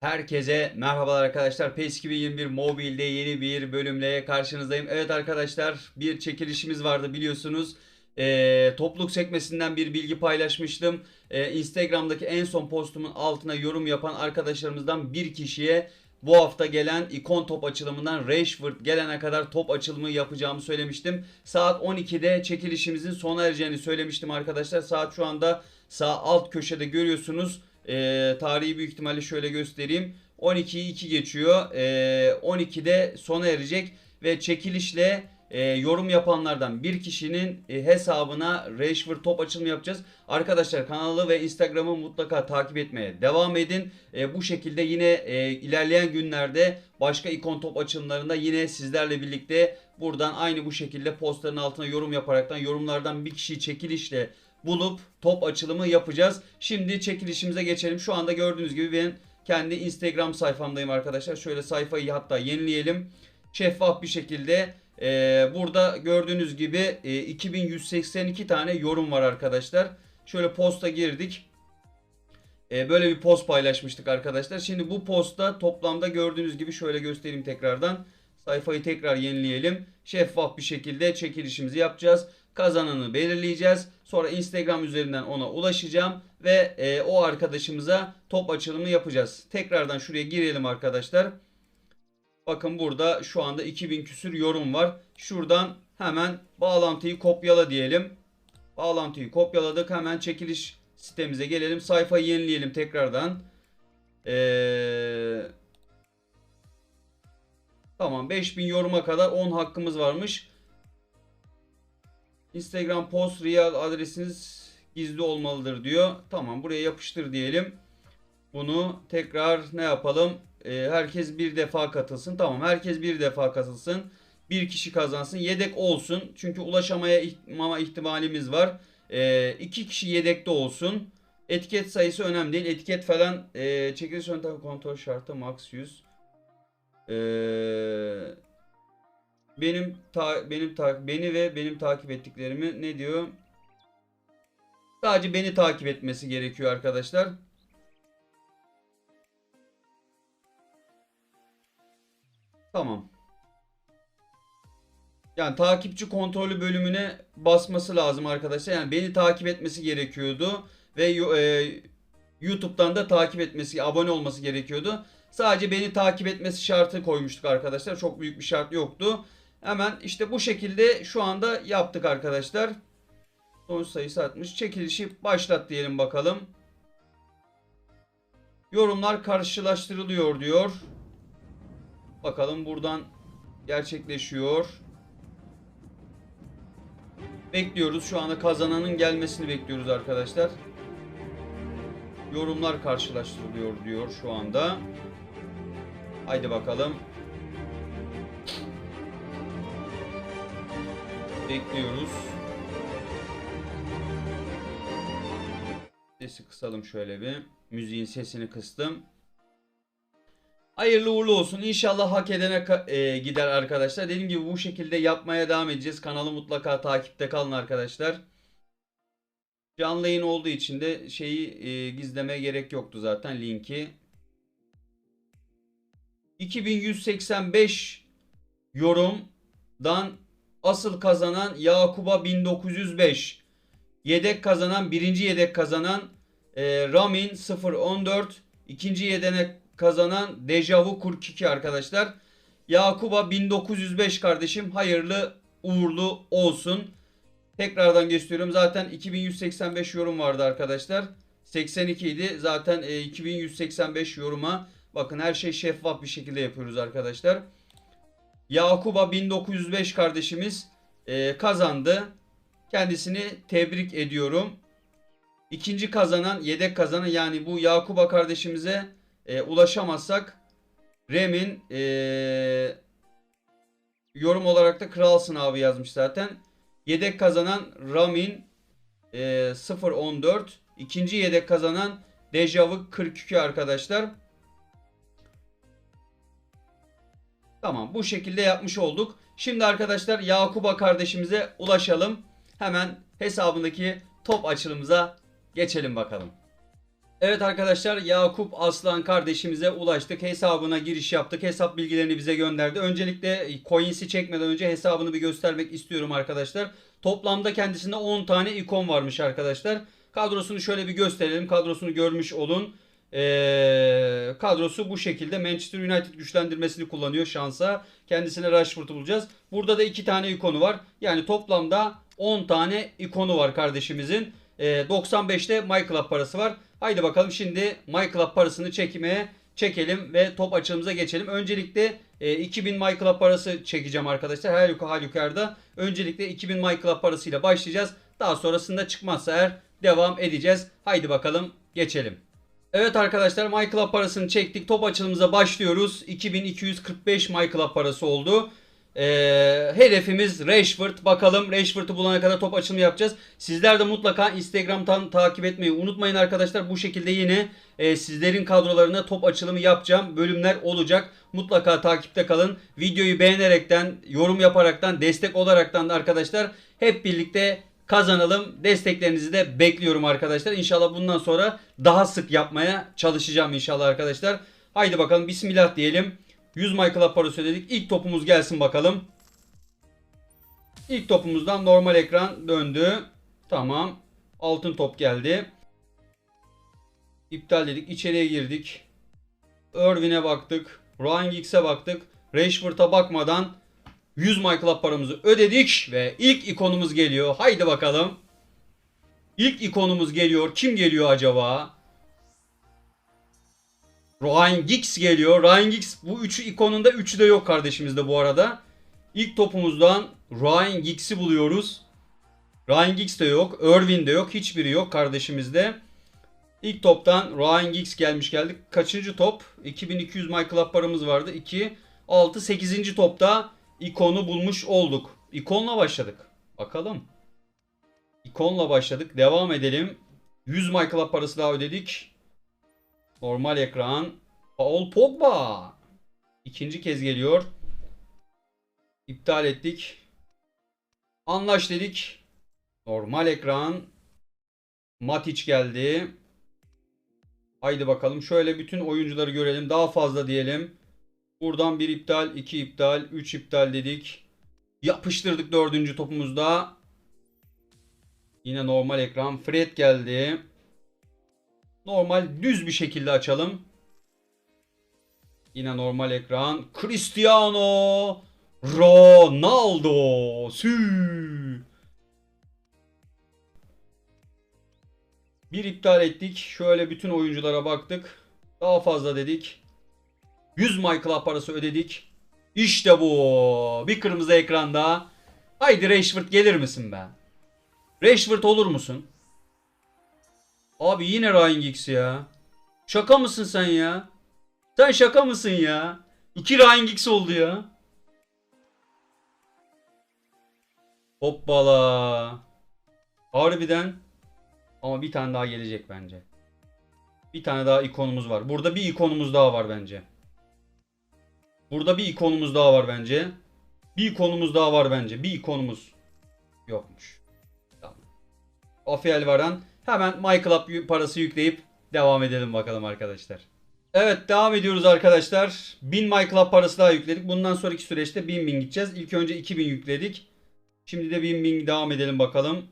Herkese merhabalar arkadaşlar. PES 2021 Mobile'de yeni bir bölümle karşınızdayım. Evet arkadaşlar bir çekilişimiz vardı biliyorsunuz. Ee, topluluk sekmesinden bir bilgi paylaşmıştım. Ee, Instagram'daki en son postumun altına yorum yapan arkadaşlarımızdan bir kişiye bu hafta gelen ikon top açılımından Rashford gelene kadar top açılımı yapacağımı söylemiştim. Saat 12'de çekilişimizin sona ereceğini söylemiştim arkadaşlar. Saat şu anda sağ alt köşede görüyorsunuz. Ee, tarihi büyük ihtimalle şöyle göstereyim. 12'yi 2 geçiyor. Ee, 12'de sona erecek ve çekilişle e, yorum yapanlardan bir kişinin e, hesabına Rashford top açılımı yapacağız. Arkadaşlar kanalı ve Instagram'ı mutlaka takip etmeye devam edin. E, bu şekilde yine e, ilerleyen günlerde başka ikon top açılımlarında yine sizlerle birlikte buradan aynı bu şekilde postların altına yorum yaparaktan yorumlardan bir kişiyi çekilişle bulup top açılımı yapacağız. Şimdi çekilişimize geçelim. Şu anda gördüğünüz gibi ben kendi Instagram sayfamdayım arkadaşlar. Şöyle sayfayı hatta yenileyelim. Şeffaf bir şekilde e, burada gördüğünüz gibi e, 2182 tane yorum var arkadaşlar. Şöyle posta girdik. E, böyle bir post paylaşmıştık arkadaşlar. Şimdi bu postta toplamda gördüğünüz gibi şöyle göstereyim tekrardan. Sayfayı tekrar yenileyelim. Şeffaf bir şekilde çekilişimizi yapacağız. Kazananı belirleyeceğiz. Sonra Instagram üzerinden ona ulaşacağım ve e, o arkadaşımıza top açılımı yapacağız. Tekrardan şuraya girelim arkadaşlar. Bakın burada şu anda 2000 küsür yorum var. Şuradan hemen bağlantıyı kopyala diyelim. Bağlantıyı kopyaladık. Hemen çekiliş sitemize gelelim. Sayfayı yenileyelim tekrardan. Ee, tamam 5000 yoruma kadar 10 hakkımız varmış. Instagram post real adresiniz gizli olmalıdır diyor. Tamam buraya yapıştır diyelim. Bunu tekrar ne yapalım? Ee, herkes bir defa katılsın. Tamam herkes bir defa katılsın. Bir kişi kazansın. Yedek olsun. Çünkü ulaşamama ihtimalimiz var. Ee, iki kişi yedekte olsun. Etiket sayısı önemli değil. Etiket falan e, çekiliş yöntemi kontrol şartı max 100. Ee, benim ta, benim ta, beni ve benim takip ettiklerimi ne diyor? Sadece beni takip etmesi gerekiyor arkadaşlar. Tamam. Yani takipçi kontrolü bölümüne basması lazım arkadaşlar. Yani beni takip etmesi gerekiyordu ve e, YouTube'dan da takip etmesi, abone olması gerekiyordu. Sadece beni takip etmesi şartı koymuştuk arkadaşlar. Çok büyük bir şart yoktu. Hemen işte bu şekilde şu anda yaptık arkadaşlar. Sonuç sayısı 60. Çekilişi başlat diyelim bakalım. Yorumlar karşılaştırılıyor diyor. Bakalım buradan gerçekleşiyor. Bekliyoruz. Şu anda kazananın gelmesini bekliyoruz arkadaşlar. Yorumlar karşılaştırılıyor diyor şu anda. Haydi bakalım. Bekliyoruz. Sesi kısalım şöyle bir. Müziğin sesini kıstım. Hayırlı uğurlu olsun. İnşallah hak edene e, gider arkadaşlar. Dediğim gibi bu şekilde yapmaya devam edeceğiz. Kanalı mutlaka takipte kalın arkadaşlar. Canlı yayın olduğu için de şeyi e, gizlemeye gerek yoktu zaten linki. 2185 yorumdan asıl kazanan Yakuba 1905. Yedek kazanan birinci yedek kazanan e, Ramin 014. ikinci yedek kazanan Dejavu 42 arkadaşlar. Yakuba 1905 kardeşim hayırlı uğurlu olsun. Tekrardan gösteriyorum. Zaten 2185 yorum vardı arkadaşlar. 82 idi. Zaten e, 2185 yoruma bakın her şey şeffaf bir şekilde yapıyoruz arkadaşlar. Yakuba 1905 kardeşimiz e, kazandı. Kendisini tebrik ediyorum. İkinci kazanan, yedek kazanan yani bu Yakuba kardeşimize e, ulaşamazsak Rem'in e, yorum olarak da kralsın abi yazmış zaten. Yedek kazanan Ramin e, 014. İkinci yedek kazanan Dejavu 42 arkadaşlar. Tamam bu şekilde yapmış olduk. Şimdi arkadaşlar Yakuba kardeşimize ulaşalım. Hemen hesabındaki top açılımıza geçelim bakalım. Evet arkadaşlar Yakup Aslan kardeşimize ulaştık. Hesabına giriş yaptık. Hesap bilgilerini bize gönderdi. Öncelikle coins'i çekmeden önce hesabını bir göstermek istiyorum arkadaşlar. Toplamda kendisinde 10 tane ikon varmış arkadaşlar. Kadrosunu şöyle bir gösterelim. Kadrosunu görmüş olun. Ee, kadrosu bu şekilde Manchester United güçlendirmesini kullanıyor şansa. Kendisine Rashford'u bulacağız. Burada da 2 tane ikonu var. Yani toplamda 10 tane ikonu var kardeşimizin. Ee, 95'te MyClub parası var. Haydi bakalım şimdi MyClub parasını çekmeye çekelim ve top açılımıza geçelim. Öncelikle e, 2000 MyClub parası çekeceğim arkadaşlar. Her halükarda. Öncelikle 2000 MyClub parasıyla başlayacağız. Daha sonrasında çıkmazsa eğer devam edeceğiz. Haydi bakalım geçelim. Evet arkadaşlar MyClub parasını çektik. Top açılımıza başlıyoruz. 2245 MyClub parası oldu. Ee, hedefimiz Rashford. Bakalım Rashford'u bulana kadar top açılımı yapacağız. Sizler de mutlaka Instagram'dan takip etmeyi unutmayın arkadaşlar. Bu şekilde yine e, sizlerin kadrolarına top açılımı yapacağım bölümler olacak. Mutlaka takipte kalın. Videoyu beğenerekten, yorum yaparaktan, destek olaraktan da arkadaşlar hep birlikte kazanalım. Desteklerinizi de bekliyorum arkadaşlar. İnşallah bundan sonra daha sık yapmaya çalışacağım inşallah arkadaşlar. Haydi bakalım bismillah diyelim. 100 Michael'a parası ödedik. İlk topumuz gelsin bakalım. İlk topumuzdan normal ekran döndü. Tamam. Altın top geldi. İptal dedik. İçeriye girdik. Irvin'e baktık. Ryan Giggs'e baktık. Rashford'a bakmadan 100 MyClub paramızı ödedik ve ilk ikonumuz geliyor. Haydi bakalım. İlk ikonumuz geliyor. Kim geliyor acaba? Ryan Giggs geliyor. Ryan Giggs bu üçü ikonunda üçü de yok kardeşimizde bu arada. İlk topumuzdan Ryan Giggs'i buluyoruz. Ryan Giggs de yok. Irvin de yok. Hiçbiri yok kardeşimizde. İlk toptan Ryan Giggs gelmiş geldik. Kaçıncı top? 2200 My Club paramız vardı. 2, 6, 8. topta ikonu bulmuş olduk. İkonla başladık. Bakalım. İkonla başladık. Devam edelim. 100 My Club parası daha ödedik. Normal ekran. Paul Pogba. İkinci kez geliyor. İptal ettik. Anlaş dedik. Normal ekran. Matic geldi. Haydi bakalım. Şöyle bütün oyuncuları görelim. Daha fazla diyelim. Buradan bir iptal, iki iptal, üç iptal dedik. Yapıştırdık dördüncü topumuzda. Yine normal ekran. Fred geldi. Normal düz bir şekilde açalım. Yine normal ekran. Cristiano Ronaldo. Sü. Bir iptal ettik. Şöyle bütün oyunculara baktık. Daha fazla dedik. 100 My Club parası ödedik. İşte bu. Bir kırmızı ekranda. Haydi Rashford gelir misin be? Rashford olur musun? Abi yine Ryan Giggs ya. Şaka mısın sen ya? Sen şaka mısın ya? İki Ryan Giggs oldu ya. Hoppala. Harbiden. Ama bir tane daha gelecek bence. Bir tane daha ikonumuz var. Burada bir ikonumuz daha var bence. Burada bir ikonumuz daha var bence. Bir ikonumuz daha var bence. Bir ikonumuz yokmuş. Tamam. Rafael Varan. Hemen MyClub parası yükleyip devam edelim bakalım arkadaşlar. Evet devam ediyoruz arkadaşlar. 1000 MyClub parası daha yükledik. Bundan sonraki süreçte 1000 bin gideceğiz. İlk önce 2000 yükledik. Şimdi de 1000 bin devam edelim bakalım.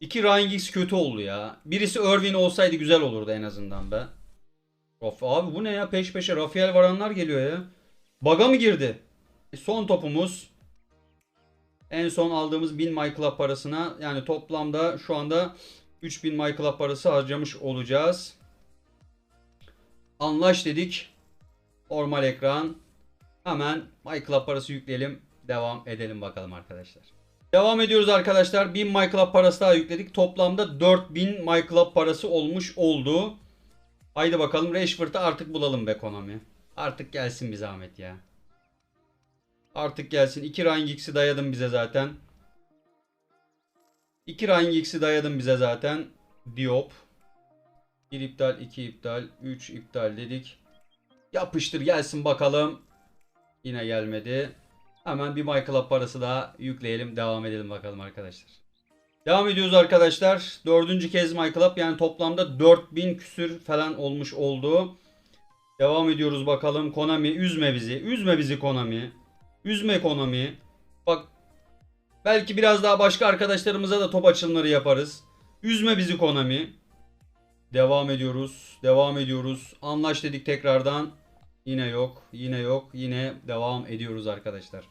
İki Ryan Giggs kötü oldu ya. Birisi Irvin olsaydı güzel olurdu en azından be. Of abi bu ne ya peş peşe Rafael Varanlar geliyor ya. Baga mı girdi? E, son topumuz. En son aldığımız 1000 My parasına yani toplamda şu anda 3000 My parası harcamış olacağız. Anlaş dedik. Normal ekran. Hemen My parası yükleyelim. Devam edelim bakalım arkadaşlar. Devam ediyoruz arkadaşlar. 1000 My parası daha yükledik. Toplamda 4000 My parası olmuş oldu. Haydi bakalım Rashford'u artık bulalım be Konami. Artık gelsin bir zahmet ya. Artık gelsin. 2 Ryan Giggs'i dayadın bize zaten. 2 Ryan Giggs'i dayadın bize zaten. Diop. 1 iptal, 2 iptal, 3 iptal dedik. Yapıştır gelsin bakalım. Yine gelmedi. Hemen bir My Club parası daha yükleyelim. Devam edelim bakalım arkadaşlar. Devam ediyoruz arkadaşlar. Dördüncü kez My Club yani toplamda 4000 küsür falan olmuş oldu. Devam ediyoruz bakalım. Konami üzme bizi. Üzme bizi Konami. Üzme Konami. Bak belki biraz daha başka arkadaşlarımıza da top açılımları yaparız. Üzme bizi Konami. Devam ediyoruz. Devam ediyoruz. Anlaş dedik tekrardan. Yine yok. Yine yok. Yine devam ediyoruz arkadaşlar.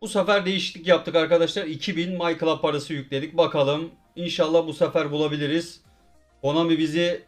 Bu sefer değişiklik yaptık arkadaşlar. 2000 My Club parası yükledik. Bakalım. İnşallah bu sefer bulabiliriz. Konami bizi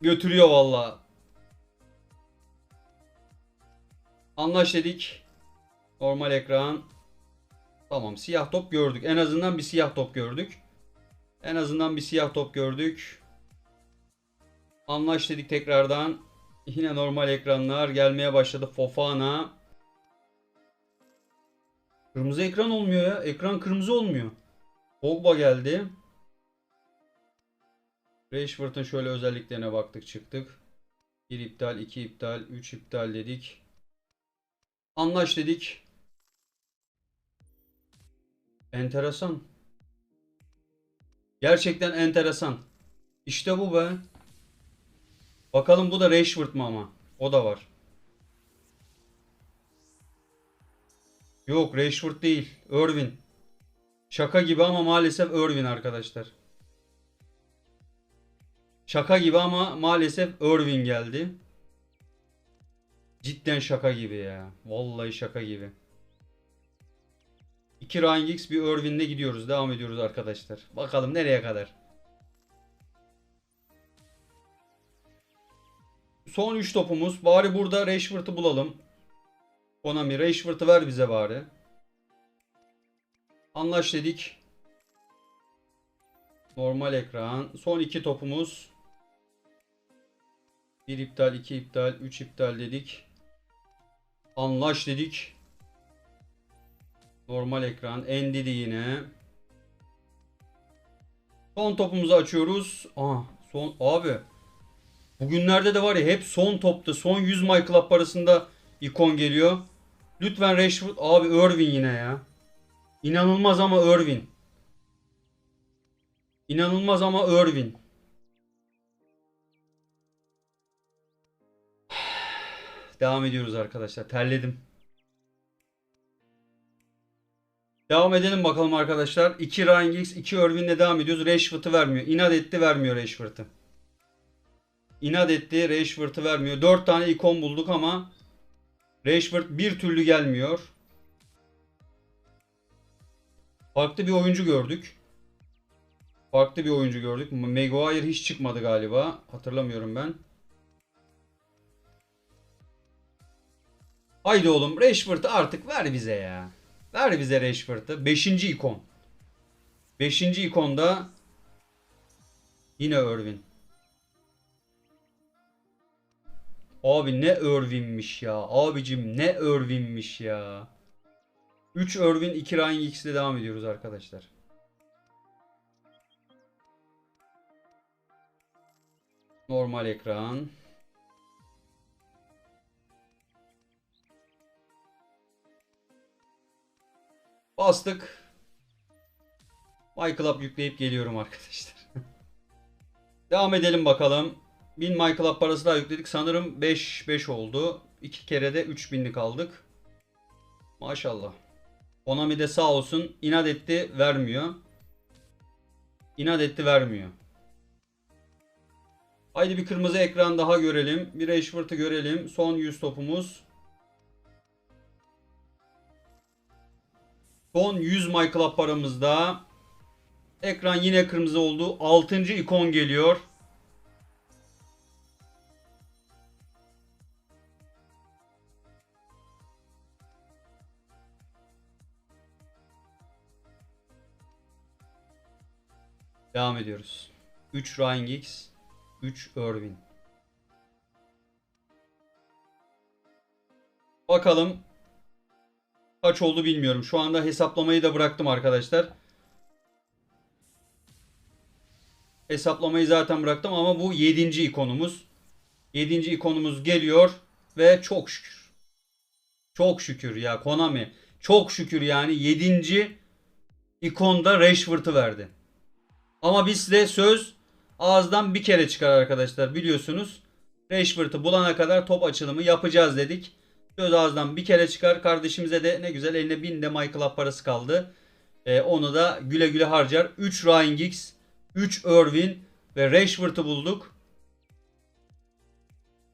götürüyor valla. Anlaş dedik. Normal ekran. Tamam siyah top gördük. En azından bir siyah top gördük. En azından bir siyah top gördük. Anlaş dedik tekrardan. Yine normal ekranlar gelmeye başladı. Fofana. Kırmızı ekran olmuyor ya. Ekran kırmızı olmuyor. Pogba geldi. Rashford'un şöyle özelliklerine baktık çıktık. 1 iptal, 2 iptal, 3 iptal dedik. Anlaş dedik. Enteresan. Gerçekten enteresan. İşte bu be. Bakalım bu da Rashford mu ama? O da var. Yok Rashford değil. Irvin. Şaka gibi ama maalesef Irvin arkadaşlar. Şaka gibi ama maalesef Irvin geldi. Cidden şaka gibi ya. Vallahi şaka gibi. İki Ryan Giggs bir Irvin'le gidiyoruz. Devam ediyoruz arkadaşlar. Bakalım nereye kadar. Son 3 topumuz. Bari burada Rashford'u bulalım. Konami Rashford'u ver bize bari. Anlaş dedik. Normal ekran. Son 2 topumuz. 1 iptal, 2 iptal, 3 iptal dedik. Anlaş dedik. Normal ekran. Endidi yine. Son topumuzu açıyoruz. Aa, son abi. Bugünlerde de var ya hep son topta son 100 My Club parasında ikon geliyor. Lütfen Rashford abi Irvin yine ya. İnanılmaz ama Irvin. İnanılmaz ama Irvin. Devam ediyoruz arkadaşlar. Terledim. Devam edelim bakalım arkadaşlar. 2 Ryan Giggs, 2 Irvin'le devam ediyoruz. Rashford'u vermiyor. İnat etti vermiyor Rashford'u. İnat etti Rashford'u vermiyor. 4 tane ikon bulduk ama Rashford bir türlü gelmiyor. Farklı bir oyuncu gördük. Farklı bir oyuncu gördük. Maguire hiç çıkmadı galiba. Hatırlamıyorum ben. Haydi oğlum Rashford'u artık ver bize ya. Ver bize Rashford'u. Beşinci ikon. Beşinci ikonda yine Irvin. Abi ne Irvin'miş ya. Abicim ne Irvin'miş ya. 3 Irvin 2 Ryan Giggs'le devam ediyoruz arkadaşlar. Normal ekran. Bastık. My Club yükleyip geliyorum arkadaşlar. Devam edelim bakalım. 1000 My Club parası daha yükledik. Sanırım 5 5 oldu. 2 kere de 3000'lik aldık. Maşallah. Konami de sağ olsun inat etti vermiyor. İnat etti vermiyor. Haydi bir kırmızı ekran daha görelim. Bir Rashford'u görelim. Son 100 topumuz. Son 100 My Club paramızda. Ekran yine kırmızı oldu. 6. ikon geliyor. Devam ediyoruz. 3 Ryan Giggs, 3 Irvin. Bakalım kaç oldu bilmiyorum. Şu anda hesaplamayı da bıraktım arkadaşlar. Hesaplamayı zaten bıraktım ama bu 7. ikonumuz. 7. ikonumuz geliyor ve çok şükür. Çok şükür ya Konami. Çok şükür yani 7. ikonda Rashford'u verdi. Ama biz de söz ağızdan bir kere çıkar arkadaşlar biliyorsunuz. Rashford'u bulana kadar top açılımı yapacağız dedik. Söz ağızdan bir kere çıkar. Kardeşimize de ne güzel eline 1000 de Up parası kaldı. Ee, onu da güle güle harcar. 3 Ryan Giggs, 3 Irvin ve Rashford'u bulduk.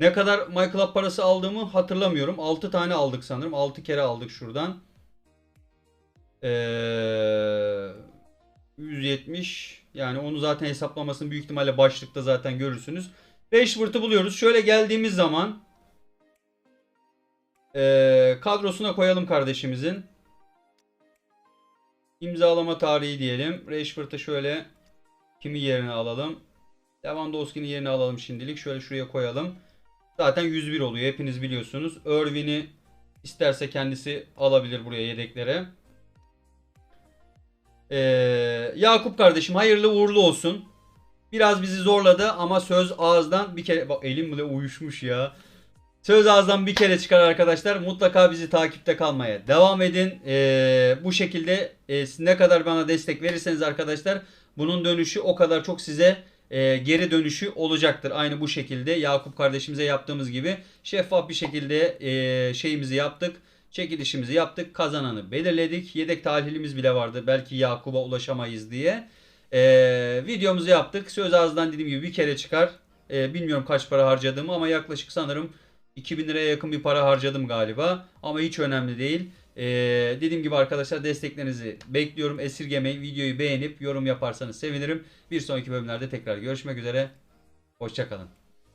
Ne kadar Up parası aldığımı hatırlamıyorum. 6 tane aldık sanırım. 6 kere aldık şuradan. Ee, 170 yani onu zaten hesaplamasını büyük ihtimalle başlıkta zaten görürsünüz. Rashford'u buluyoruz. Şöyle geldiğimiz zaman ee, kadrosuna koyalım kardeşimizin. İmzalama tarihi diyelim. Rashford'u şöyle kimi yerine alalım. Lewandowski'nin yerine alalım şimdilik. Şöyle şuraya koyalım. Zaten 101 oluyor. Hepiniz biliyorsunuz. Irvin'i isterse kendisi alabilir buraya yedeklere. Ee, Yakup kardeşim hayırlı uğurlu olsun. Biraz bizi zorladı ama söz ağızdan bir kere... Bak elim bile uyuşmuş ya. Söz ağızdan bir kere çıkar arkadaşlar. Mutlaka bizi takipte kalmaya devam edin. Ee, bu şekilde e, ne kadar bana destek verirseniz arkadaşlar bunun dönüşü o kadar çok size e, geri dönüşü olacaktır. Aynı bu şekilde Yakup kardeşimize yaptığımız gibi şeffaf bir şekilde e, şeyimizi yaptık. Çekilişimizi yaptık. Kazananı belirledik. Yedek talihimiz bile vardı. Belki Yakup'a ulaşamayız diye. E, videomuzu yaptık. Söz ağızdan dediğim gibi bir kere çıkar. E, bilmiyorum kaç para harcadığımı ama yaklaşık sanırım 2000 liraya yakın bir para harcadım galiba. Ama hiç önemli değil. Ee, dediğim gibi arkadaşlar desteklerinizi bekliyorum. Esirgemeyin. Videoyu beğenip yorum yaparsanız sevinirim. Bir sonraki bölümlerde tekrar görüşmek üzere. Hoşçakalın.